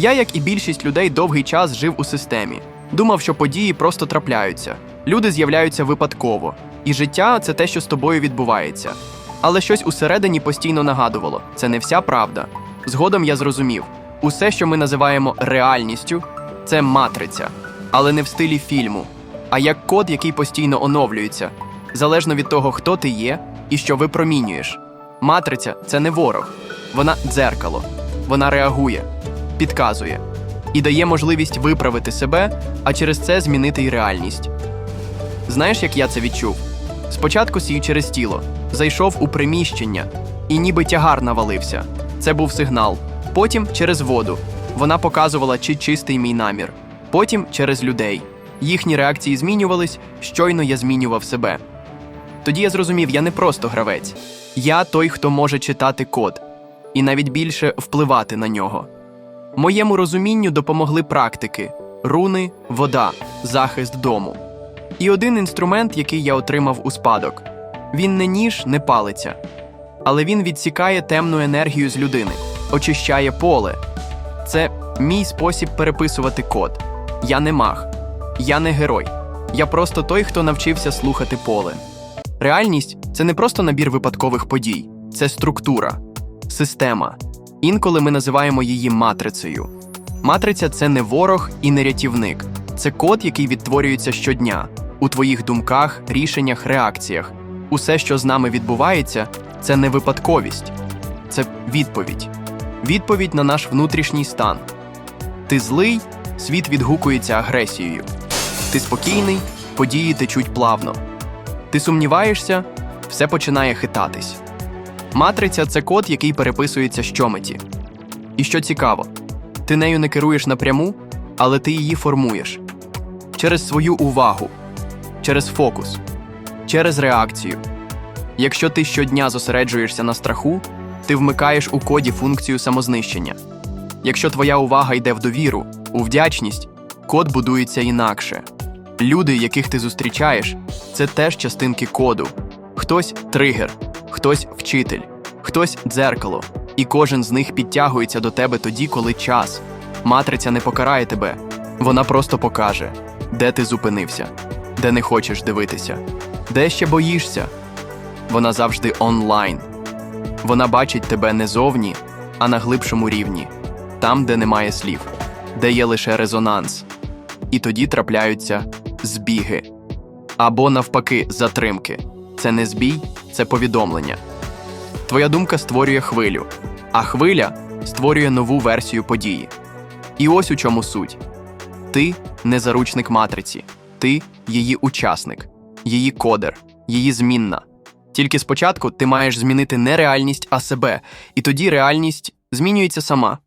Я, як і більшість людей, довгий час жив у системі. Думав, що події просто трапляються. Люди з'являються випадково, і життя це те, що з тобою відбувається. Але щось усередині постійно нагадувало: це не вся правда. Згодом я зрозумів, усе, що ми називаємо реальністю, це матриця, але не в стилі фільму, а як код, який постійно оновлюється, залежно від того, хто ти є і що випромінюєш. Матриця це не ворог, вона дзеркало, вона реагує, підказує і дає можливість виправити себе, а через це змінити й реальність. Знаєш, як я це відчув? Спочатку сій через тіло, зайшов у приміщення, і ніби тягар навалився. Це був сигнал. Потім через воду. Вона показувала, чи чистий мій намір. Потім через людей. Їхні реакції змінювались, щойно я змінював себе. Тоді я зрозумів, я не просто гравець. Я той, хто може читати код, і навіть більше впливати на нього. Моєму розумінню допомогли практики: руни, вода, захист дому. І один інструмент, який я отримав у спадок. Він не ніж, не палиця, але він відсікає темну енергію з людини, очищає поле. Це мій спосіб переписувати код. Я не маг, я не герой. Я просто той, хто навчився слухати поле. Реальність це не просто набір випадкових подій, це структура, система. Інколи ми називаємо її матрицею. Матриця це не ворог і не рятівник, це код, який відтворюється щодня у твоїх думках, рішеннях, реакціях. Усе, що з нами відбувається, це не випадковість, це відповідь. Відповідь на наш внутрішній стан. Ти злий, світ відгукується агресією. Ти спокійний, події течуть плавно. Ти сумніваєшся, все починає хитатись. Матриця це код, який переписується щомиті. І що цікаво, ти нею не керуєш напряму, але ти її формуєш через свою увагу, через фокус, через реакцію. Якщо ти щодня зосереджуєшся на страху, ти вмикаєш у коді функцію самознищення. Якщо твоя увага йде в довіру, у вдячність, код будується інакше. Люди, яких ти зустрічаєш, це теж частинки коду. Хтось тригер, хтось вчитель, хтось дзеркало, і кожен з них підтягується до тебе тоді, коли час. Матриця не покарає тебе, вона просто покаже, де ти зупинився, де не хочеш дивитися, де ще боїшся. Вона завжди онлайн. Вона бачить тебе не зовні, а на глибшому рівні, там, де немає слів, де є лише резонанс. І тоді трапляються збіги. Або навпаки, затримки. Це не збій, це повідомлення. Твоя думка створює хвилю, а хвиля створює нову версію події. І ось у чому суть: ти не заручник матриці, ти її учасник, її кодер, її змінна. Тільки спочатку ти маєш змінити не реальність, а себе, і тоді реальність змінюється сама.